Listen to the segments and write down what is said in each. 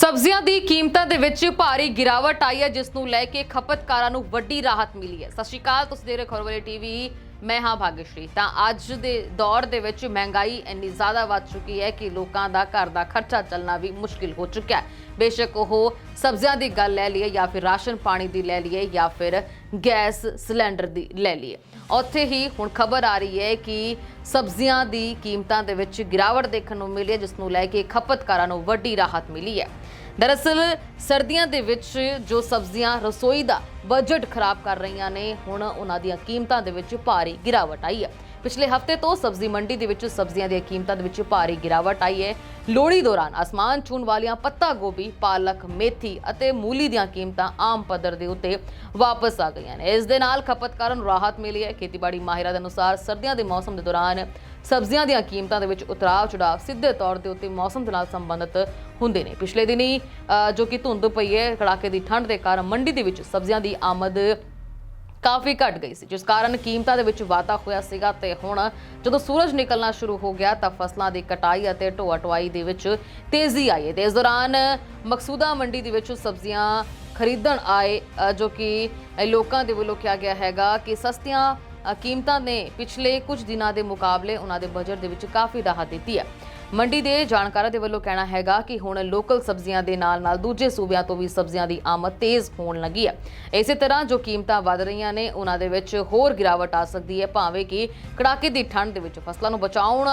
ਸਬਜ਼ੀਆਂ ਦੀ ਕੀਮਤਾਂ ਦੇ ਵਿੱਚ ਭਾਰੀ ਗਿਰਾਵਟ ਆਈ ਹੈ, ਜਿਸ ਨੂੰ ਲੈ ਕੇ ਖਪਤਕਾਰਾਂ ਨੂੰ ਵੱਡੀ ਰਾਹਤ ਮਿਲੀ ਹੈ। ਸਤਿ ਸ਼੍ਰੀ ਅਕਾਲ, ਤੁਸੀਂ ਦੇਖ ਰਹੇ ਹੋ ਖਬਰਵਾਲੀ ਟੀਵੀ। ਮੈਂ ਹਾਂ ਭਾਗਿਸ਼ਰੀ ਤਾਂ ਅੱਜ ਦੇ ਦੌਰ ਦੇ ਵਿੱਚ ਮਹਿੰਗਾਈ ਇੰਨੀ ਜ਼ਿਆਦਾ ਵੱਧ ਚੁੱਕੀ ਹੈ ਕਿ ਲੋਕਾਂ ਦਾ ਘਰ ਦਾ ਖਰਚਾ ਚੱਲਣਾ ਵੀ ਮੁਸ਼ਕਿਲ ਹੋ ਚੁੱਕਿਆ ਹੈ। ਬੇਸ਼ੱਕ ਉਹ ਸਬਜ਼ੀਆਂ ਦੀ ਗੱਲ ਲੈ ਲਈਏ ਜਾਂ ਫਿਰ ਰਾਸ਼ਨ ਪਾਣੀ ਦੀ ਲੈ ਲਈਏ ਜਾਂ ਫਿਰ ਗੈਸ ਸਿਲੰਡਰ ਦੀ ਲੈ ਲਈਏ। ਉੱਥੇ ਹੀ ਹੁਣ ਖਬਰ ਆ ਰਹੀ ਹੈ ਕਿ ਸਬਜ਼ੀਆਂ ਦੀ ਕੀਮਤਾਂ ਦੇ ਵਿੱਚ ਗਿਰਾਵਟ ਦੇਖਣ ਨੂੰ ਮਿਲੀ ਹੈ, ਜਿਸ ਨੂੰ ਲੈ ਕੇ ਖਪਤਕਾਰਾਂ ਨੂੰ ਵੱਡੀ ਰਾਹਤ ਮਿਲੀ ਹੈ। ਦਰਅਸਲ, ਸਰਦੀਆਂ ਦੇ ਵਿੱਚ ਜੋ ਸਬਜ਼ੀਆਂ ਰਸੋਈ ਦਾ ਬਜਟ ਖਰਾਬ ਕਰ ਰਹੀਆਂ ਨੇ, ਹੁਣ ਉਹਨਾਂ ਦੀਆਂ ਕੀਮਤਾਂ ਦੇ ਵਿੱਚ ਭਾਰੀ ਗਿਰਾਵਟ ਆਈ ਹੈ। ਪਿਛਲੇ ਹਫ਼ਤੇ ਤੋਂ ਸਬਜ਼ੀ ਮੰਡੀ ਦੇ ਵਿੱਚ ਸਬਜ਼ੀਆਂ ਦੀਆਂ ਕੀਮਤਾਂ ਦੇ ਵਿੱਚ ਭਾਰੀ ਗਿਰਾਵਟ ਆਈ ਹੈ। ਲੋਹੜੀ ਦੌਰਾਨ ਅਸਮਾਨ ਛੂਣ ਵਾਲੀਆਂ ਪੱਤਾ ਗੋਭੀ, ਪਾਲਕ, ਮੇਥੀ ਅਤੇ ਮੂਲੀ ਦੀਆਂ ਕੀਮਤਾਂ ਆਮ ਪੱਧਰ ਦੇ ਉੱਤੇ ਵਾਪਸ ਆ ਗਈਆਂ ਨੇ। ਇਸ ਦੇ ਨਾਲ ਖਪਤਕਾਰਾਂ ਨੂੰ ਰਾਹਤ ਮਿਲੀ ਹੈ। ਖੇਤੀਬਾੜੀ ਮਾਹਿਰਾਂ ਦੇ ਅਨੁਸਾਰ ਸਰਦੀਆਂ ਦੇ ਮੌਸਮ ਦੇ ਦੌਰਾਨ ਸਬਜ਼ੀਆਂ ਦੀਆਂ ਕੀਮਤਾਂ ਦੇ ਵਿੱਚ ਉਤਰਾਅ ਚੜਾਅ ਸਿੱਧੇ ਤੌਰ ਦੇ ਉੱਤੇ ਮੌਸਮ ਦੇ ਨਾਲ ਸੰਬੰਧਿਤ ਹੁੰਦੇ ਨੇ। ਪਿਛਲੇ ਦਿਨੀ ਜੋ ਕਿ ਧੁੰਦ ਪਈ ਹੈ, ਕੜਾਕੇ ਦੀ ਠੰਡ ਦੇ ਕਾਰਨ ਮੰਡੀ ਦੇ ਵਿੱਚ ਸਬਜ਼ੀਆਂ ਦੀ ਆਮਦ ਕਾਫੀ ਘਟ ਗਈ ਸੀ, ਜਿਸ ਕਾਰਨ ਕੀਮਤਾਂ ਦੇ ਵਿੱਚ ਵਾਧਾ ਹੋਇਆ ਸੀਗਾ ਤੇ ਹੁਣ ਜਦੋਂ ਸੂਰਜ ਨਿਕਲਣਾ ਸ਼ੁਰੂ ਹੋ ਗਿਆ ਤਾਂ ਫਸਲਾਂ ਦੀ ਕਟਾਈ ਅਤੇ ਢੋਆ ਢੁਆਈ ਦੇ ਵਿੱਚ ਤੇਜ਼ੀ ਆਈ ਹੈ ਤੇ ਇਸ ਦੌਰਾਨ ਮਕਸੂਦਾ ਮੰਡੀ ਦੇ ਵਿੱਚ ਸਬਜ਼ੀਆਂ ਖਰੀਦਣ ਆਏ ਜੋ ਕਿ ਲੋਕਾਂ ਦੇ ਵੱਲੋਂ ਕਿਹਾ ਗਿਆ ਹੈਗਾ ਕਿ ਸਸਤੀਆਂ ਕੀਮਤਾਂ ਨੇ ਪਿਛਲੇ ਕੁਝ ਦਿਨਾਂ ਦੇ ਮੁਕਾਬਲੇ ਉਹਨਾਂ ਦੇ ਬਜਟ ਦੇ ਵਿੱਚ ਕਾਫੀ ਰਾਹਤ ਦਿੱਤੀ ਹੈ। ਮੰਡੀ ਦੇ ਜਾਣਕਾਰਾਂ ਦੇ ਵੱਲੋਂ ਕਹਿਣਾ ਹੈਗਾ ਕਿ ਹੁਣ ਲੋਕਲ ਸਬਜ਼ੀਆਂ ਦੇ ਨਾਲ-ਨਾਲ ਦੂਜੇ ਸੂਬਿਆਂ ਤੋਂ ਵੀ ਸਬਜ਼ੀਆਂ ਦੀ ਆਮਦ ਤੇਜ਼ ਹੋਣ ਲੱਗੀ ਹੈ। ਇਸੇ ਤਰ੍ਹਾਂ ਜੋ ਕੀਮਤਾਂ ਵਧ ਰਹੀਆਂ ਨੇ, ਉਹਨਾਂ ਦੇ ਵਿੱਚ ਹੋਰ ਗਿਰਾਵਟ ਆ ਸਕਦੀ ਹੈ, ਭਾਵੇਂ ਕਿ ਕੜਾਕੇ ਦੀ ਠੰਡ ਦੇ ਵਿੱਚ ਫਸਲਾਂ ਨੂੰ ਬਚਾਉਣ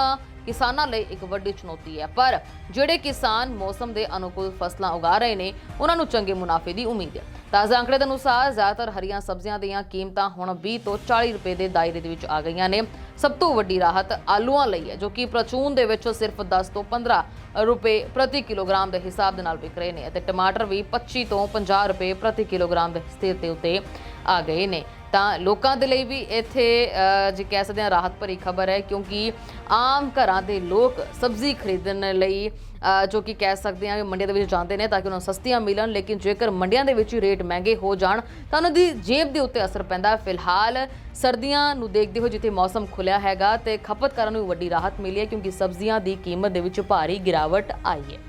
ਕਿਸਾਨਾਂ ਲਈ ਇੱਕ ਵੱਡੀ ਚੁਣੌਤੀ ਹੈ। ਪਰ ਜਿਹੜੇ ਕਿਸਾਨ ਮੌਸਮ ਦੇ ਅਨੁਕੂਲ ਫਸਲਾਂ ਉਗਾ ਰਹੇ ਨੇ, ਉਹਨਾਂ ਨੂੰ ਚੰਗੇ ਮੁਨਾਫੇ ਦੀ ਉਮੀਦ ਹੈ। ਤਾਜ਼ਾ ਅੰਕੜੇ ਦੇ ਅਨੁਸਾਰ ਜ਼ਿਆਦਾਤਰ ਹਰੀਆਂ ਸਬਜ਼ੀਆਂ ਦੀਆਂ ਕੀਮਤਾਂ ਹੁਣ 20 ਤੋਂ 40 ਰੁਪਏ ਦੇ ਦਾਇਰੇ ਦੇ ਵਿੱਚ ਆ ਗਈਆਂ ਨੇ। ਸਭ ਤੋਂ ਵੱਡੀ ਰਾਹਤ ਆਲੂਆਂ ਲਈ ਹੈ, ਜੋ ਕਿ ਪ੍ਰਚੂਨ ਦੇ ਵਿੱਚ ਸਿਰਫ 10 ਤੋਂ 15 ਰੁਪਏ ਪ੍ਰਤੀ ਕਿਲੋਗ੍ਰਾਮ ਦੇ ਹਿਸਾਬ ਦੇ ਨਾਲ ਵਿਕ ਰਹੇ ਨੇ ਅਤੇ ਟਮਾਟਰ ਵੀ 25 ਤੋਂ 50 ਰੁਪਏ ਪ੍ਰਤੀ ਕਿਲੋਗ੍ਰਾਮ ਦੇ ਸਥਿਰ ਤੇ ਉੱਤੇ ਆ ਗਏ ਨੇ। ਤਾਂ ਲੋਕਾਂ ਦੇ ਲਈ ਵੀ ਇੱਥੇ ਜੇ ਕਹਿ ਸਕਦੇ ਹਾਂ ਰਾਹਤ ਭਰੀ ਖਬਰ ਹੈ, ਕਿਉਂਕਿ ਆਮ ਘਰਾਂ ਦੇ ਲੋਕ ਸਬਜ਼ੀ ਖਰੀਦਣ ਲਈ ਜੋ ਕਿ ਕਹਿ ਸਕਦੇ ਹਾਂ ਮੰਡੀਆਂ ਦੇ ਵਿੱਚ ਜਾਂਦੇ ਨੇ ਤਾਂ ਕਿ ਉਹਨਾਂ ਨੂੰ ਸਸਤੀਆਂ ਮਿਲਣ, ਲੇਕਿਨ ਜੇਕਰ ਮੰਡੀਆਂ ਦੇ ਵਿੱਚ ਹੀ ਰੇਟ ਮਹਿੰਗੇ ਹੋ ਜਾਣ, ਤਾਂ ਉਹਨਾਂ ਦੀ ਜੇਬ ਦੇ ਉੱਤੇ ਅਸਰ ਪੈਂਦਾ ਫਿਲਹਾਲ ਸਰਦੀਆਂ ਨੂੰ ਦੇਖਦੇ ਹੋ ਜਿੱਥੇ ਮੌਸਮ ਖੁੱਲਿਆ ਹੈਗਾ, ਤੇ ਖਪਤਕਾਰਾਂ ਨੂੰ ਵੀ ਵੱਡੀ ਰਾਹਤ ਮਿਲੀ ਹੈ, ਕਿਉਂਕਿ ਸਬਜ਼ੀਆਂ ਦੀ ਕੀਮਤ ਦੇ ਵਿੱਚ ਭਾਰੀ ਗਿਰਾਵਟ ਆਈ ਹੈ।